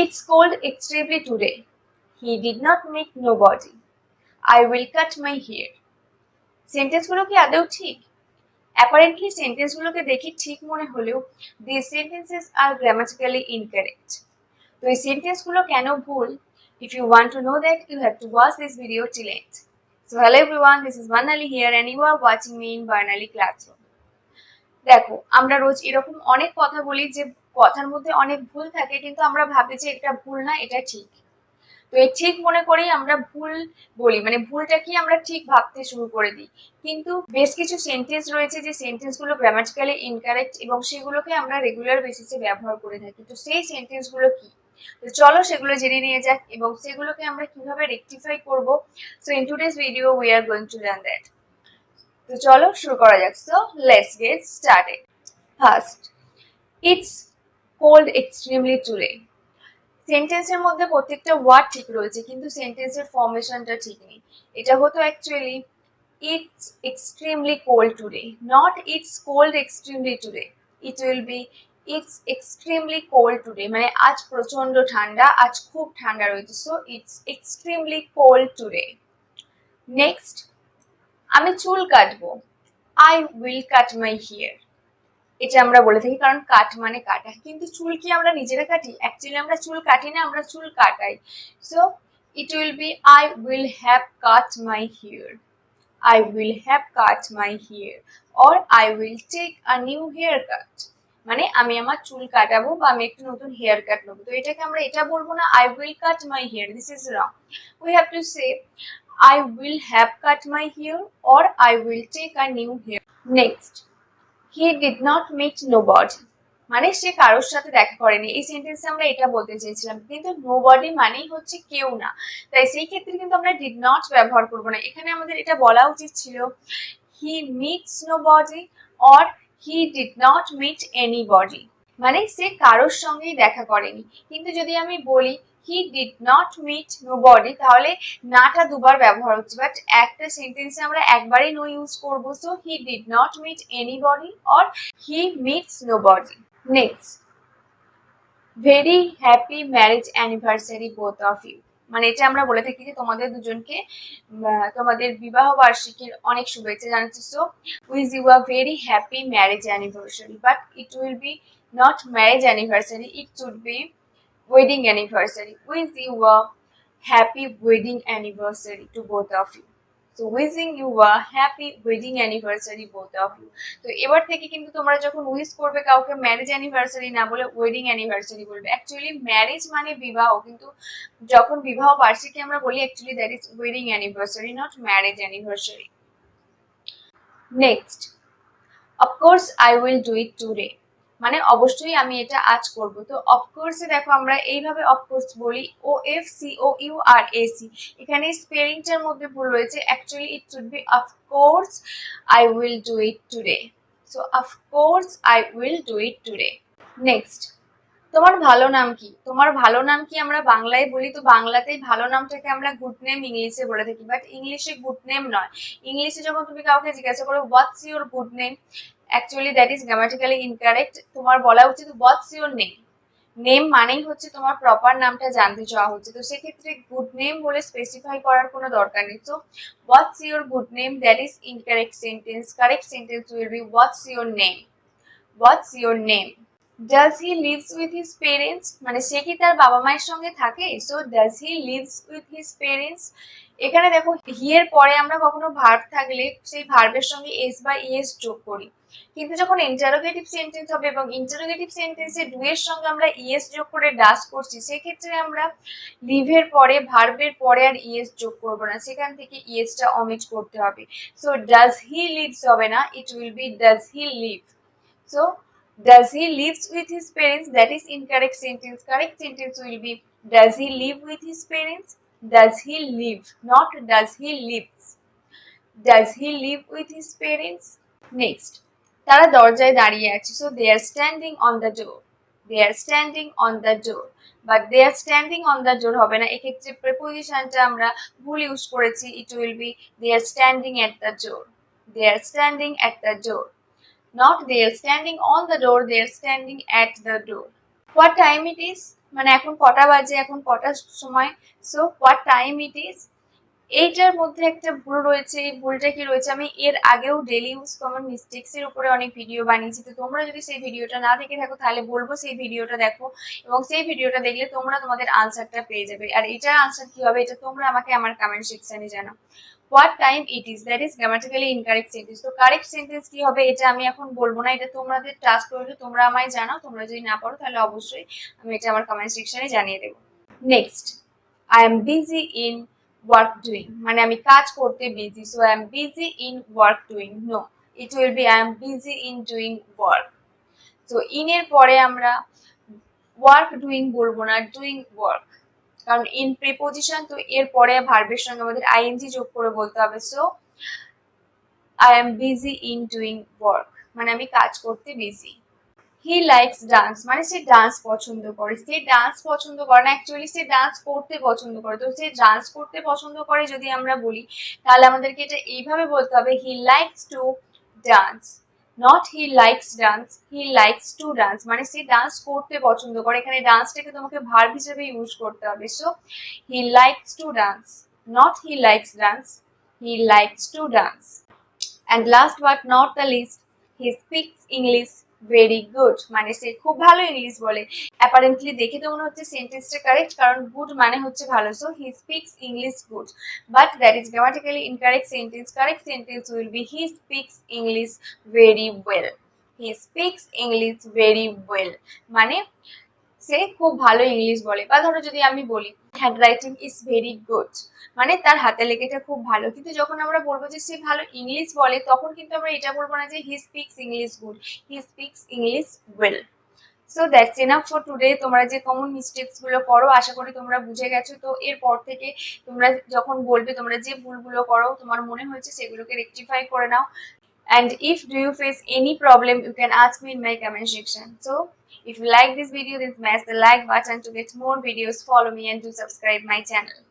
It's cold extremely today. He did not meet nobody. I will cut my hair. সেন্টেন্সগুলো কি আদৌ ঠিক apparently সেন্টেন্সগুলোকে দেখে ঠিক মনে হলেও the sentences are grammatically incorrect তো এই সেন্টেন্সগুলো কেন ভুল if you want to know that you have to watch this video till end so hello everyone this is Barnali here and you are watching me in Barnali classroom দেখো, আমরা রোজ এরকম অনেক কথা বলি যে কথার মধ্যে অনেক ভুল থাকে, কিন্তু আমরা ভাবি যে এটা ভুল না, এটা ঠিক। তো এই ঠিক মনে করেই আমরা ভুল বলি মানে ভুলটা কি আমরা ঠিক ভাবতে শুরু করে দিই। কিন্তু বেশ কিছু সেন্টেন্স রয়েছে যে সেন্টেন্সগুলো গ্রামাটিক্যালি ইনকারেক্ট এবং সেগুলোকে আমরা রেগুলার বেসিসে ব্যবহার করে থাকি। তো সেই সেন্টেন্সগুলো কি? তো চলো সেগুলো জেনে নিয়ে যাক এবং সেগুলোকে আমরা কীভাবে রেকটিফাই করব। So in today's video we are going to learn that তো চলো শুরু করা যাক। So let's get started first it's cold extremely today সেন্টেন্সের মধ্যে প্রত্যেকটা ওয়ার্ড ঠিক রয়েছে, কিন্তু সেন্টেন্সের ফর্মেশনটা ঠিক নেই। এটা হতো actually it's extremely cold today not it's cold extremely today it will be it's extremely cold today মানে আজ প্রচণ্ড ঠান্ডা, আজ খুব ঠান্ডা রয়েছে। So it's extremely cold today next আমি চুল কাটবো। I will cut my hair এটা আমরা বলে থাকি, কারণ কাট মানে কাটা কিন্তু চুল কি আমরা নিজেরা কাটি? অ্যাকচুয়ালি আমরা চুল কাটি না, আমরা চুল কাটাই। So it will be I will have cut my hair I will have cut my hair or I will take a new hair cut মানে আমি আমার চুল কাটাবো বা আমি একটু নতুন হেয়ার কাট নেব। তো এটাকে আমরা, এটা বলব না I will cut my hair this is wrong we have to say I will cut my my or I I will take new hair hair. Next, did did not no nobody. মানে সে কারোর সাথে দেখা করেনি। এই সেন্টেন্সে আমরা এটা বলতে চেয়েছিলাম কিন্তু নো বডি মানেই হচ্ছে কেউ না। তাই সেই ক্ষেত্রে কিন্তু আমরা ডিড নট ব্যবহার করব না। এখানে আমাদের এটা বলা উচিত ছিল he meets nobody or he did not meet anybody মানে সে কারোর সঙ্গেই দেখা করেনি। কিন্তু যদি আমি বলি he did not meet nobody তাহলে নাটা দুবার ব্যবহার হচ্ছে। বাট একটা সেন্টেন্সে আমরা একবারই নো ইউজ করব so he did not meet anybody or he meets nobody next very happy marriage anniversary both of you মানে এটা আমরা বলে থাকি যে তোমাদের দুজনকে তোমাদের বিবাহ বার্ষিকীর অনেক শুভেচ্ছা জানাচ্ছি। So wish you are very happy marriage anniversary but it will be not marriage anniversary it should be wedding anniversary. Wish you a happy wedding anniversary to both of you. So wishing you a happy wedding anniversary both of you. তো এবার থেকে কিন্তু তোমরা যখন wish করবে কাউকে marriage anniversary না বলে ওয়েডিং অ্যানিভার্সারি বলবে অ্যাকচুয়ালি ম্যারেজ মানে বিবাহ, কিন্তু যখন বিবাহ বার্ষিকী আমরা বলি actually that is wedding anniversary not marriage anniversary next of course I will do it today মানে অবশ্যই আমি এটা আজ করব। তো অফকোর্সে দেখো আমরা এইভাবে অফকোর্স বলি O F C O U R A C এখানে স্পেলিংটার মধ্যে ভুল রয়েছে। Actually it should be of course I will do it today so of course I will do it today next তোমার ভালো নাম কি? তোমার ভালো নাম কি আমরা বাংলায় বলি? তো বাংলাতেই ভালো নামটাকে আমরা গুড নেম ইংলিশে বলে থাকি। বাট ইংলিশে গুড নেম নয়। ইংলিশে যখন তুমি কাউকে জিজ্ঞাসা করো what's your good name actually that is grammatically incorrect তোমার বলা উচিত হোয়াটস ইউর নেম নেম মানেই হচ্ছে তোমার প্রপার নামটা জানতে চাওয়া হচ্ছে। তো সেক্ষেত্রে গুড নেম বলে স্পেসিফাই করার কোনো দরকার নেই। তো what's your good name that is incorrect sentence correct sentence will be what's your name what's your name does he lives with his parents মানে সে কি তার বাবা মায়ের সঙ্গে থাকে? So does he lives with his parents এখানে দেখো হিয়ের পরে আমরা কখনো ভার্ব থাকলে সেই ভার্বের সঙ্গে এস বা ইএস যোগ করি। কিন্তু যখন ইন্টারোগেটিভ সেন্টেন্স হবে এবং ইন্টারোগেটিভ সেন্টেন্সে ডু এর সঙ্গে আমরা ইএস যোগ করে ডাস করছি, সেক্ষেত্রে আমরা লিভের পরে ভার্বের পরে আর ইএস যোগ করব না। সেখান থেকে ইএসটা অমিট করতে হবে। সো ডাজ হি লিভস হবে না? It will be does he live so does he lives with his parents that is incorrect sentence correct sentence will be does he live with his parents does he live not does he lives does he live with his parents next তারা দরজায় দাঁড়িয়ে আছে so they are standing on the door they are standing on the door but they are standing on the door হবে না এক্ষেত্রে প্রেপোজিশনটা আমরা ভুল ইউজ করেছি it will be they are standing at the door they are standing at the door are standing on the door they are standing at the door. What time it is? মানে এখন কটা বাজে, এখন কটার সময়? So what time it is এইটার মধ্যে একটা ভুল রয়েছে, এই ভুলটা কি রয়েছে? আমি এর আগেও ডেলি ইউজ কমন মিস্টেক্স এর উপরে অনেক ভিডিও বানিয়েছি। তো তোমরা যদি সেই ভিডিওটা না দেখে থাকো, তাহলে বলব সেই ভিডিওটা দেখো এবং সেই ভিডিওটা দেখলে তোমরা তোমাদের আনসারটা পেয়ে যাবে। আর এটার আনসার কি হবে? এটা তোমরা আমাকে আমার কমেন্ট সেকশনে জানাও। What time it is that is grammatically incorrect sentence তো কারেক্ট সেন্টেন্স কি হবে এটা আমি এখন বলব না, এটা তোমাদের টাস্ক রইল তোমরা আমায় জানাও, তোমরা যদি না পারো তাহলে অবশ্যই আমি এটা আমার কমেন্ট সেকশনে জানিয়ে দেবো। Next I am busy in work doing মানে আমি কাজ করতে busy so I am busy in work doing no it will be I am busy in doing work তো ইনের পরে আমরা ওয়ার্ক ডুইং বলব না ডুইং ওয়ার্ক কারণ ইন প্রিপোজিশন তো এর পরে ভার্বের সঙ্গে আমাদের আইএনজি যোগ করে বলতে হবে। So I am busy in doing work মানে আমি কাজ করতে বিজি হি লাইকস ডান্স মানে সে ডান্স পছন্দ করে। সে ডান্স পছন্দ করে না। অ্যাকচুয়ালি সে ডান্স করতে পছন্দ করে। তো সে ডান্স করতে পছন্দ করে যদি আমরা বলি, তাহলে আমাদেরকে এটা এইভাবে বলতে হবে। He likes to dance not he likes dance he likes to dance মানে সে ডান্স করতে পছন্দ করে। এখানে ডান্সটাকে তোমাকে ভার্ব হিসেবে ইউজ করতে হবে। So he likes to dance not he likes dance he likes to dance and last but not the least he speaks English very good মানে সে খুব ভালো ইংলিশ বলে। অ্যাপারেন্টলি দেখে তো মনে হচ্ছে সেন্টেন্সটা কারেক্ট কারণ গুড মানে হচ্ছে ভালো। So he speaks English good but that is grammatically incorrect sentence correct sentence will be he speaks English very well he speaks English very well মানে সে খুব ভালো ইংলিশ বলে। বা ধরো যদি আমি বলি hand writing is very good মানে তার হাতে লেখাটা খুব ভালো। কিন্তু যখন আমরা বলব যে সে ভালো ইংলিশ বলে, তখন কিন্তু আমরা এটা বলব না যে he speaks English good he speaks English well so that's enough for today তোমরা যে কমন মিস্টেক্সগুলো করো, আশা করি তোমরা বুঝে গেছো। তো এরপর থেকে তোমরা যখন বলবে, তোমরা যে ভুলগুলো করো, তোমার মনে হয়েছে সেগুলোকে রেকটিফাই করে নাও। And if do you face any problem, you can ask me in my comment section. So if you like this video then smash the like button to get more videos. Follow me and do subscribe my channel